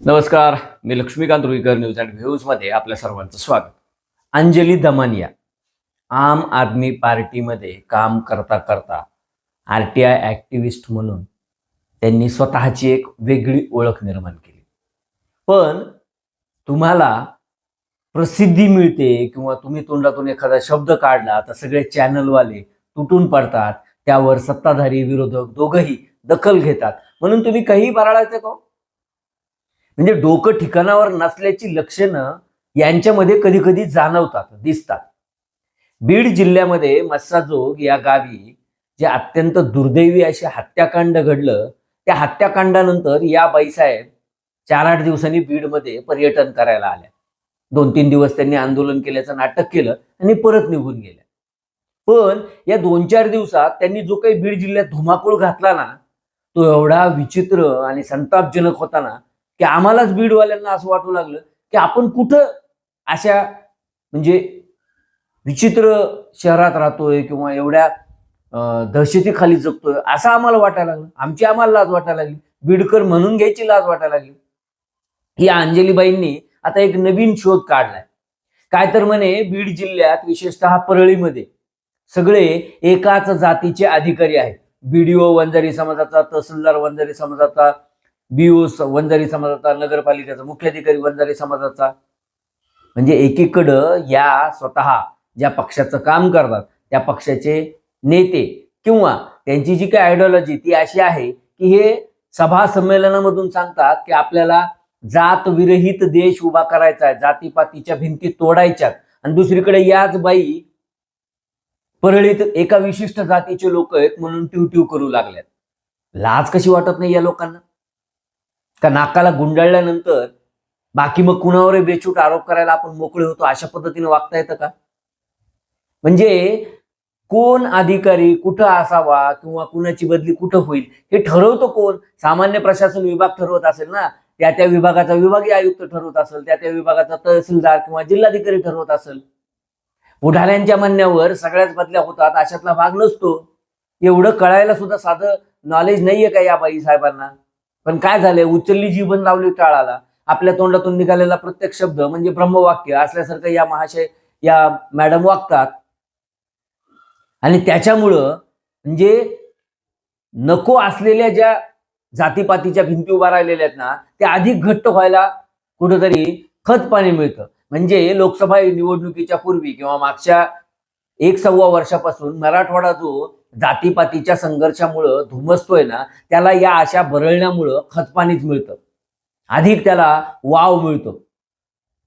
नमस्कार मी Laxmikant Ruikar news and व्ह्यूजमध्ये आपल्या सर्वांचं स्वागत. अंजली दमानिया आम आदमी पार्टीमध्ये काम करता करता आर टी आय ॲक्टिव्हिस्ट म्हणून त्यांनी स्वतःची एक वेगळी ओळख निर्माण केली. पण तुम्हाला प्रसिद्धी मिळते किंवा तुम्ही तोंडातून एखादा शब्द काढला तर सगळे चॅनलवाले तुटून पडतात त्यावर सत्ताधारी विरोधक दोघंही दखल घेतात. म्हणून तुम्ही काही बाराळायचं का हो? म्हणजे डोकं ठिकाणावर नसल्याची लक्षणं यांच्यामध्ये कधी कधी जाणवतात दिसतात. बीड जिल्ह्यामध्ये मस्साजोग या गावी जे अत्यंत दुर्दैवी असे हत्याकांड घडलं त्या हत्याकांडानंतर या बाईसाहेब चार आठ दिवसांनी बीडमध्ये पर्यटन करायला आल्या. दोन तीन दिवस त्यांनी आंदोलन केल्याचं नाटक केलं आणि परत निघून गेल्या. पण या दोन चार दिवसात त्यांनी जो काही बीड जिल्ह्यात धुमाकूळ घातला ना तो एवढा विचित्र आणि संतापजनक होता ना की आम्हालाच बीडवाल्यांना असं वाटू लागलं की आपण कुठं अशा म्हणजे विचित्र शहरात राहतोय किंवा एवढ्या दहशतीखाली जगतोय असं आम्हाला वाटायला लागलं. आमची आम्हाला लाज वाटायला लागली. बीडकर म्हणून घ्यायची लाज वाटायला लागली. ही अंजलीबाईंनी आता एक नवीन शोध काढलाय. काय तर म्हणे बीड जिल्ह्यात विशेषतः परळीमध्ये सगळे एकाच जातीचे अधिकारी आहेत. बीडीओ वंजारी समाजाचा तहसीलदार वंजारी समाजाचा बीओ वंजारी समाजाचा नगरपालिकेचा मुख्याधिकारी वंजारी समाजाचा. म्हणजे एकीकडं या स्वतः ज्या पक्षाचं काम करतात त्या पक्षाचे नेते किंवा त्यांची जी काही आयडिओलॉजी ती अशी आहे की हे सभा संमेलनामधून सांगतात की आपल्याला जात विरहित देश उभा करायचा आहे जातीपातीच्या भिंती तोडायच्यात. आणि दुसरीकडे याच बाई परळीत एका विशिष्ट जातीचे लोक आहेत म्हणून ट्यू ट्यू करू लागल्यात. लाज कशी वाटत नाही या लोकांना? त्या नाकाला गुंडाळल्यानंतर बाकी मग कुणावरही बेछूट आरोप करायला आपण मोकळे होतो अशा पद्धतीने वागता येतं का? म्हणजे कोण अधिकारी कुठं असावा किंवा कुणाची बदली कुठं होईल हे ठरवतो कोण? सामान्य प्रशासन विभाग ठरवत असेल ना? त्या त्या विभागाचा विभागीय आयुक्त ठरवत असेल त्या त्या विभागाचा तहसीलदार किंवा जिल्हाधिकारी ठरवत असेल. पुढाऱ्यांच्या म्हणण्यावर सगळ्याच बदल्या होतात अशातला भाग नसतो. एवढं कळायला सुद्धा साधं नॉलेज नाहीये का या बाई साहेबांना? पण काय झालंय? उचलली जीवन लावली टाळाला. आपल्या तोंडातून निघालेला प्रत्येक शब्द म्हणजे ब्रह्मवाक्य असल्यासारखं या महाशय या मॅडम वागतात. आणि त्याच्यामुळं म्हणजे नको असलेल्या ज्या जातीपातीच्या भिंती उभा राहिलेल्या आहेत ना त्या अधिक घट्ट व्हायला कुठंतरी खत पाणी मिळतं. म्हणजे लोकसभा निवडणुकीच्या पूर्वी किंवा मागच्या एक सव्वा वर्षापासून मराठवाडा जो जातीपातीच्या संघर्षामुळं धुमसतोय ना त्याला या अशा बरळण्यामुळं खतपाणीच मिळतं. अधिक त्याला वाव मिळतो.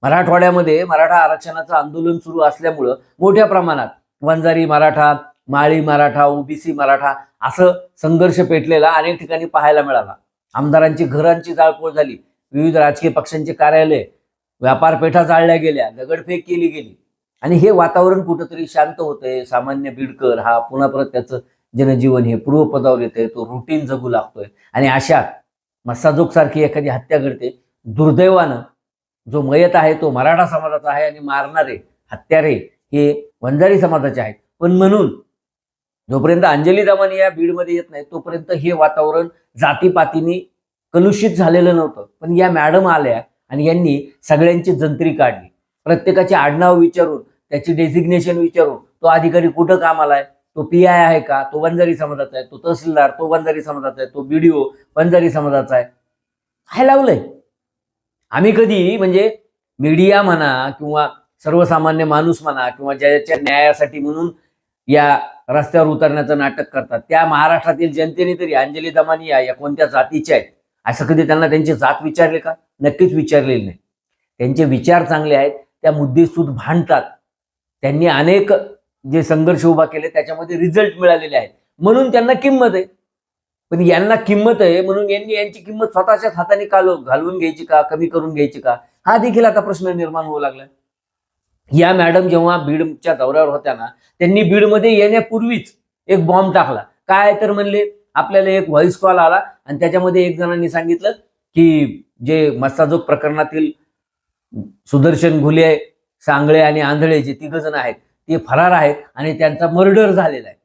मराठवाड्यामध्ये मराठा आरक्षणाचं आंदोलन सुरू असल्यामुळं मोठ्या प्रमाणात वंजारी मराठा माळी मराठा ओबीसी मराठा असं संघर्ष पेटलेला अनेक ठिकाणी पाहायला मिळाला. आमदारांची घरांची जाळपोळ झाली. विविध राजकीय पक्षांचे कार्यालय व्यापारपेठा जाळल्या गेल्या दगडफेक केली गेली. आणि हे वातावरण कुठंतरी शांत होतंय. सामान्य बीडकर हा पुन्हा परत त्याचं जनजीवन हे पूर्वपदावर येतंय. तो रुटीन जगू लागतोय. आणि अशा मस्साजोग सारखी एखादी हत्या घडते. दुर्दैवानं जो मयत आहे तो मराठा समाजाचा आहे आणि मारणारे हत्यारे हे वंजारी समाजाचे आहेत. पण म्हणून जोपर्यंत अंजली दमानी या बीडमध्ये येत नाही तोपर्यंत हे वातावरण जातीपातीने कलुषित झालेलं नव्हतं. पण या मॅडम आल्या आणि यांनी सगळ्यांची जंत्री काढली. प्रत्येकाचे आडनाव विचारून त्याची डेसिग्नेशन विचारून तो अधिकारी कुठं कामाला आहे? तो पी आय आहे का? तो वंजारी समाजाचा आहे. तो तहसीलदार तो वंजारी समाजाचा आहे. तो बीडीओ वंजारी समाजाचा आहे. काय लावलंय. आम्ही कधी म्हणजे मीडिया म्हणा किंवा सर्वसामान्य माणूस म्हणा किंवा ज्याच्या न्यायासाठी म्हणून या रस्त्यावर उतरण्याचं नाटक करतात त्या महाराष्ट्रातील जनतेने तरी अंजली दमानी या या कोणत्या जातीच्या आहेत? असं कधी त्यांना त्यांची जात विचारले का? नक्कीच विचारलेली नाही. त्यांचे विचार चांगले आहेत. त्या मुद्देसूद भांडतात. त्यांनी अनेक जे संघर्ष उभा केले त्याच्यामध्ये रिझल्ट मिळालेले आहेत. म्हणून त्यांना किंमत आहे. पण यांना किंमत आहे म्हणून यांनी यांची किंमत स्वतःच्याच हाताने काल घालवून घ्यायची का कमी करून घ्यायची का? हा देखील आता प्रश्न निर्माण होऊ लागला. या मॅडम जेव्हा बीडच्या दौऱ्यावर होत्या ना त्यांनी बीडमध्ये येण्यापूर्वीच एक बॉम्ब टाकला. काय तर म्हणले आपल्याला एक व्हॉइस कॉल आला आणि त्याच्यामध्ये एक जणांनी सांगितलं की जे मस्साजोग प्रकरणातील सुदर्शन घुले सांगळे आणि आंधळे जे तिघ जण आहेत ते फरार आहेत आणि त्यांचा मर्डर झालेला आहे.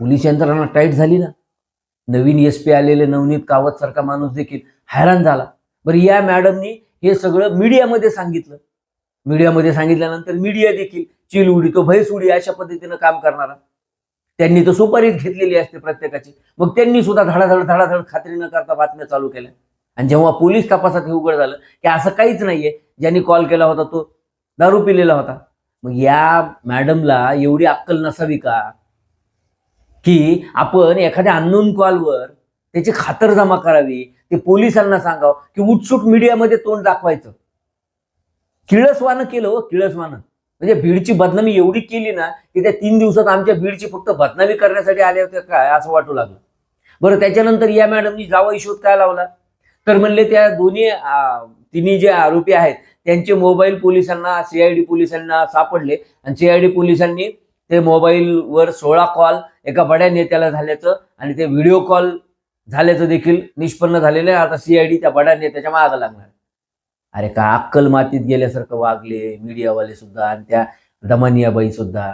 पोलीस यंत्रणा टाईट झाली ना? नवीन एस पी आलेले नवनीत कावत सारखा माणूस देखील हैराण झाला. बरं या मॅडमनी हे सगळं मीडियामध्ये सांगितलं. मीडियामध्ये सांगितल्यानंतर मीडिया देखील चिल उडी तो भैस उडी अशा पद्धतीनं काम करणारा. त्यांनी तर सुपारीच घेतलेली असते प्रत्येकाची. मग त्यांनी सुद्धा धडाधड धडाधड खात्री न करता बातम्या चालू केल्या. आणि जेव्हा पोलीस तपासात हे उघड झालं की असं काहीच नाहीये. ज्यांनी कॉल केला होता तो दारू पिलेला होता. मग या मॅडमला एवढी अक्कल नसावी का? की आपण एखाद्या अननोन कॉलवर त्याची खातर जमा करावी ते पोलिसांना सांगावं की उठसूट मीडियामध्ये तोंड दाखवायचं. किळसवानं केलं हो किळसवानं. म्हणजे भीडची बदनामी एवढी केली ना की त्या तीन दिवसात आमच्या भीडची फक्त बदनामी करण्यासाठी आले होते काय असं वाटू लागलं. बरं त्याच्यानंतर या मॅडमनी जावा शोध काय लावला? तर म्हणले त्या दोन्ही तिन्ही जे आरोपी आहेत त्यांचे मोबाईल पोलिसांना सीआयडी पोलिसांना सापडले. आणि सीआयडी पोलिसांनी ते मोबाईलवर सोळा कॉल एका बड्या नेत्याला झाल्याचं आणि ते व्हिडिओ कॉल झाल्याचं देखील निष्पन्न झालेलं आहे. आता सीआयडी त्या बड्या नेत्याच्या मागं लागणार अरे का अक्कल मातीत गेल्यासारखं वागले मीडियावाले सुद्धा आणि त्या दमानियाबाई सुद्धा.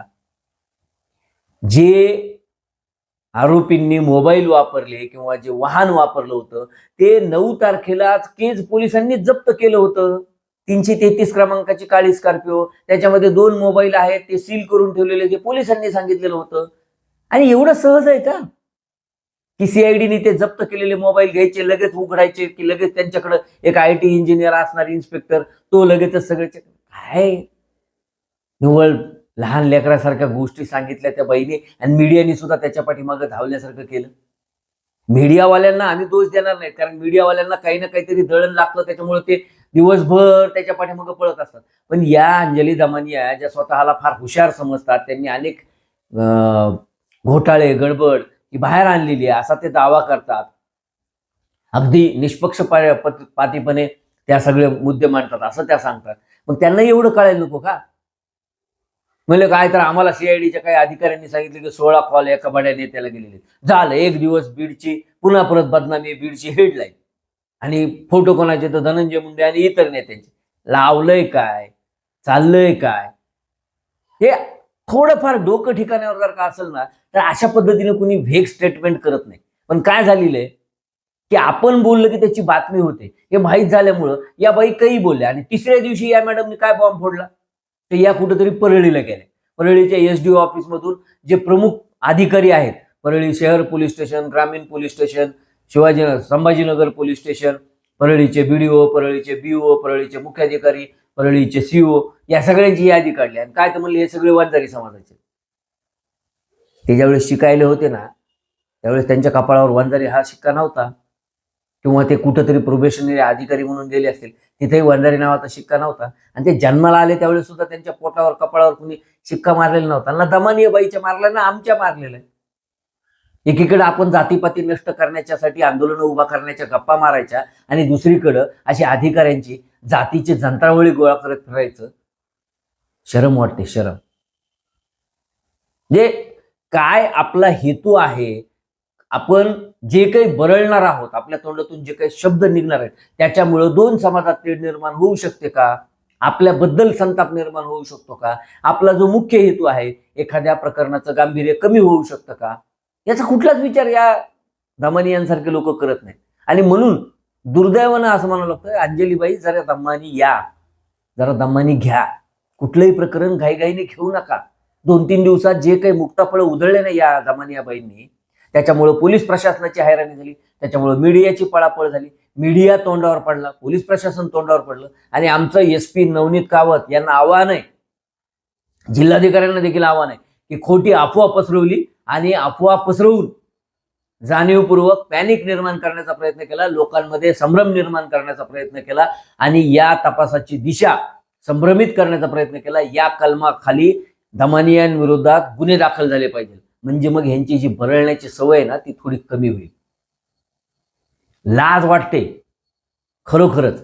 जे आरोपींनी मोबाईल वापरले किंवा जे वाहन वापरलं होतं ते नऊ तारखेलाच केज पोलिसांनी जप्त केलं होतं. तीनशे तेहतीस क्रमांकाची काळी स्कॉर्पिओ त्याच्यामध्ये दोन मोबाईल आहेत ते सील करून ठेवलेले जे पोलिसांनी सांगितलेलं होतं. आणि एवढं सहज आहे का? की सीआयडीने ते जप्त केलेले मोबाईल घ्यायचे लगेच उघडायचे की लगेच त्यांच्याकडे एक आय टी इंजिनियर असणार इन्स्पेक्टर तो लगेचच सगळे काय? निव्वळ लहान लेकरासारख्या गोष्टी सांगितल्या त्या बाईने आणि मीडियाने सुद्धा त्याच्या पाठीमागं धावल्यासारखं केलं. मीडियावाल्यांना आम्ही दोष देणार नाही कारण मीडियावाल्यांना काही ना काहीतरी दळण लागतं त्याच्यामुळे ते दिवसभर त्याच्या पाठीमागं पळत असतात. पण या अंजली दमानिया ज्या स्वतःला फार हुशार समजतात त्यांनी अनेक घोटाळे गडबड ही बाहेर आणलेली आहे असा ते दावा करतात. अगदी निष्पक्ष पातीपणे त्या सगळे मुद्दे मांडतात असं त्या सांगतात. मग त्यांना एवढं कळायला नको का? म्हणजे काय तर आम्हाला सीआयडीच्या काही अधिकाऱ्यांनी सांगितलं की सोळा कॉल एका बड्या नेत्याला गेलेले झालं एक दिवस बीडची पुन्हा परत बदनामी बीडची हेडलाईन आणि फोटो कोणाचे तर धनंजय मुंडे आणि इतर नेत्यांचे. लावलंय काय? चाललंय काय? हे थोडंफार डोकं ठिकाणावर जर का असेल ना तर अशा पद्धतीने कुणी व्हेग स्टेटमेंट करत नाही. पण काय झालेलं आहे? की आपण बोललं की त्याची बातमी होते. हे माहीत झाल्यामुळं या बाई काही बोलल्या आणि तिसऱ्या दिवशी या मॅडमने काय बॉम्ब फोडला? ते या कुठेतरी परळीला गेले. परळीच्या एस डी ऑफिसमधून जे प्रमुख अधिकारी आहेत परळी शहर पोलीस स्टेशन ग्रामीण police station Shivaji Sambhajinagar police station परळीचे BDO परळीचे बीओ परळीचे मुख्याधिकारी परळीचे सीओ या सगळ्यांची यादी काढली. आणि काय तर म्हणले हे सगळे वाजदारी समाजाचे. ते ज्यावेळेस शिकायले होते ना त्यावेळेस त्यांच्या कपाळावर वंजारी हा शिक्का नव्हता. किंवा ते कुठंतरी प्रोबेशनरी अधिकारी म्हणून गेले असतील तिथेही वंजारी नावाचा शिक्का नव्हता. आणि ते जन्माला आले त्यावेळेस सुद्धा त्यांच्या पोटावर कपाळावर कुणी शिक्का मारलेला नव्हता. ना दमानीय बाईच्या मारला ना आमच्या मारलेल्या एकीकडे आपण जातीपाती नष्ट करण्याच्यासाठी आंदोलन उभा करण्याच्या गप्पा मारायच्या आणि दुसरीकडं अशी अधिकाऱ्यांची जातीची जंत्रावळी गोळा करत फिरायचं. शरम वाटते शरम. जे काय आपला हेतू आहे? आपण जे काही बरळणार आहोत आपल्या तोंडातून जे काही शब्द निघणार आहेत त्याच्यामुळं दोन समाजात तेढ निर्माण होऊ शकते का? आपल्याबद्दल संताप निर्माण होऊ शकतो का? आपला जो मुख्य हेतू आहे एखाद्या प्रकरणाचं गांभीर्य कमी होऊ शकतं का? याचा कुठलाच विचार या दमानियांसारखे लोक करत नाहीत. आणि म्हणून दुर्दैवानं असं म्हणावं लागतं अंजलीबाई जरा दमानी या. जरा दमानी घ्या. कुठलंही प्रकरण घाईघाईने घेऊ नका. दोन तीन दिवसात जे काही मुक्ताफळं उधळले नाही या दमानियाबाईंनी त्याच्यामुळं पोलीस प्रशासनाची हैराणी झाली. त्याच्यामुळं मीडियाची पळापळ झाली. मीडिया तोंडावर पडला पोलीस प्रशासन तोंडावर पडलं. आणि आमचं एस पी नवनीत कावत यांना आव्हान आहे जिल्हाधिकाऱ्यांना देखील आव्हान आहे की खोटी अफवा पसरवली आणि अफवा पसरवून जाणीवपूर्वक पॅनिक निर्माण करण्याचा प्रयत्न केला. लोकांमध्ये संभ्रम निर्माण करण्याचा प्रयत्न केला आणि या तपासाची दिशा संभ्रमित करण्याचा प्रयत्न केला. या कलमाखाली दमानियांविरोधात गुन्हे दाखल झाले पाहिजे. म्हणजे मग ह्यांची जी बरळण्याची सवय आहे ना ती थोडी कमी होईल. लाज वाटते खरोखरच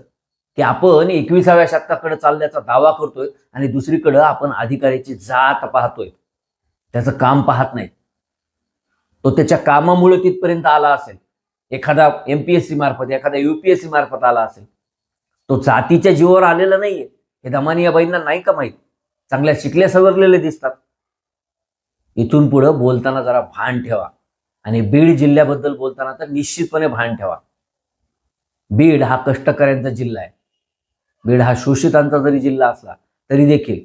की आपण एकविसाव्या शतकाकडे चालण्याचा दावा करतोय आणि दुसरीकडं आपण अधिकाऱ्याची जात पाहतोय. त्याचं काम पाहत नाही तो त्याच्या कामामुळे तिथपर्यंत आला असेल. एखादा एमपीएससी मार्फत एखादा युपीएससी मार्फत आला असेल. तो जातीच्या जीवावर आलेला नाहीये. हे दमानियाबाईंना नाही का माहीत? चांगल्या शिकल्या सवरलेले दिसतात. इथून पुढं बोलताना जरा भान ठेवा. आणि बीड जिल्ह्याबद्दल बोलताना तर निश्चितपणे भान ठेवा. बीड हा कष्टकऱ्यांचा जिल्हा आहे. बीड हा शोषितांचा जरी जिल्हा असला तरी देखील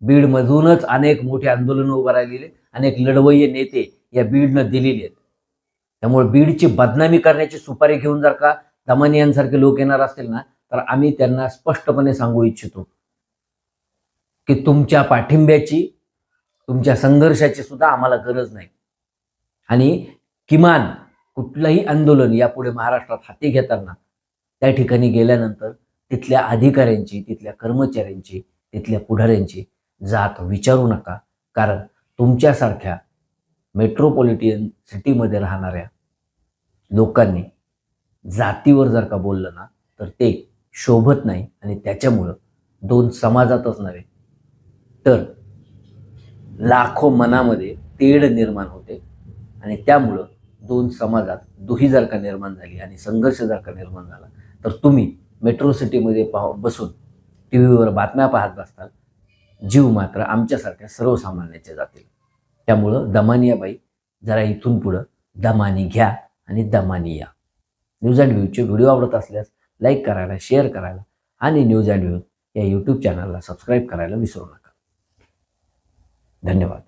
बीडमधूनच अनेक मोठे आंदोलन उभं राहिलेले अनेक लढवय्ये नेते या बीडनं दिलेली आहेत. त्यामुळे बीडची बदनामी करण्याची सुपारी घेऊन जर का दमानी यांसारखे लोक येणार असतील ना तर आम्ही त्यांना स्पष्टपणे सांगू इच्छितो की तुमच्या पाठिंब्याची तुमच्या संघर्षाची सुद्धा आम्हाला गरज नाही. आणि किमान कुठलंही आंदोलन यापुढे महाराष्ट्रात हाती घेताना त्या ठिकाणी गेल्यानंतर तिथल्या अधिकाऱ्यांची तिथल्या कर्मचाऱ्यांची तिथल्या पुढाऱ्यांची जात विचारू नका. कारण तुमच्यासारख्या मेट्रोपॉलिटियन सिटीमध्ये राहणाऱ्या लोकांनी जातीवर जर का बोललं ना तर ते शोभत नाही आणि त्याच्यामुळं दोन समाजातच नव्हे तर लाखो मनामध्ये तेढ निर्माण होते आणि त्यामुळं दोन समाजात दुही जर का निर्माण झाली आणि संघर्ष जर का निर्माण झाला तर तुम्ही मेट्रो सिटीमध्ये पाह बसून टी व्हीवर बातम्या पाहत बसताल जीव मात्र आमच्यासारख्या सर्वसामान्याचे जातील. त्यामुळं दमानियाबाई जरा इथून पुढं दमानी घ्या आणि दमानी या. न्यूज अँड व्ह्यूचे व्हिडिओ आवडत असल्यास लाईक करायला शेअर करायला आणि न्यूज अँड व्ह्यूज या यूट्यूब चॅनलला सबस्क्राईब करायला विसरू नका. धन्यवाद.